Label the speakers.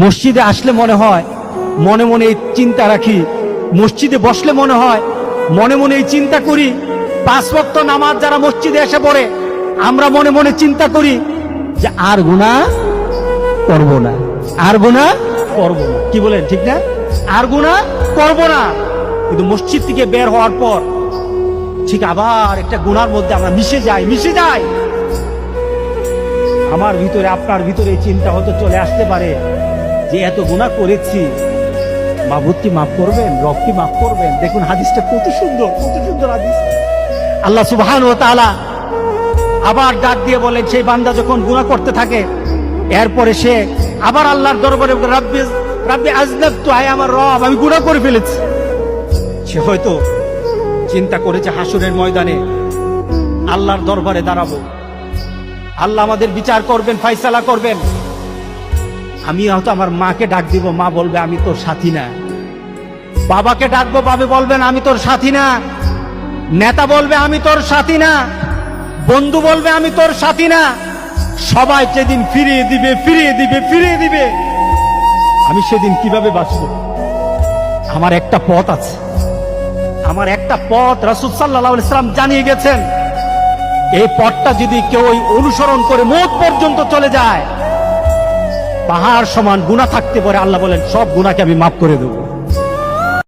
Speaker 1: মসজিদে আসলে মনে হয়, মনে মনে এই চিন্তা রাখি। মসজিদে বসলে মনে হয়, মনে মনে এই চিন্তা করি, পাঁচ ওয়াক্ত নামাজ যারা মসজিদে এসে পড়ে, আমরা মনে মনে চিন্তা করি যে আর গুণা করব না। আর গুণা করব না। কি বলেন, ঠিক না? আর গুণা করব না। কিন্তু মসজিদ থেকে বের হওয়ার পর, ঠিক আবার একটা গুনার মধ্যে আমরা মিশে যাই মিশে যাই। আমার ভিতরে, আপনার ভিতরে চিন্তা হয়তো চলে আসতে পারে। যে এত গুণা করেছি। মাবুদকে মাফ করবেন? রবকে মাফ করবেন? দেখুন হাদিসটা কত সুন্দর কত সুন্দর হাদিস। আল্লাহ সুবহান ও তাআলা আবার ডাক দিয়ে বলেন, সেই বান্দা যখন গুনাহ করতে থাকে, এরপরে সে আবার আল্লাহর দরবারে রাব্বি রাব্বি আজনাবতু আয় আমার রব, আমি গুনাহ করে ফেলেছি। সে হয়তো চিন্তা করেছে, হাসুরের ময়দানে আল্লাহর দরবারে দাঁড়াবো। আল্লাহ আমাদের বিচার করবেন ফাইসালা করবেন। আমি হয়তো আমার মাকে ডাক দিব, মা বলবে, আমি তোর সাথী না। বাবাকে ডাকবো, বাবে বলবেন আমি তোর সাথী না। নেতা বলবে, আমি তোর সাথী না। বন্ধু বলবে, আমি তোর সাথী না। সবাই যেদিন ফিরিয়ে দিবে ফিরিয়ে দিবে ফিরিয়ে দিবে। আমি সেদিন কীভাবে বাঁচব? আমার একটা পথ আছে। আমার একটা পথ রাসুল সাল্লাহ ইসলাম জানিয়ে গেছেন, এই পথটা যদি কেউ অনুসরণ করে মোট পর্যন্ত চলে যায় পাহাড় সমান গুণা থাকতে পারে আল্লাহ বলেন সব গুণাকে আমি মাফ করে দেবো।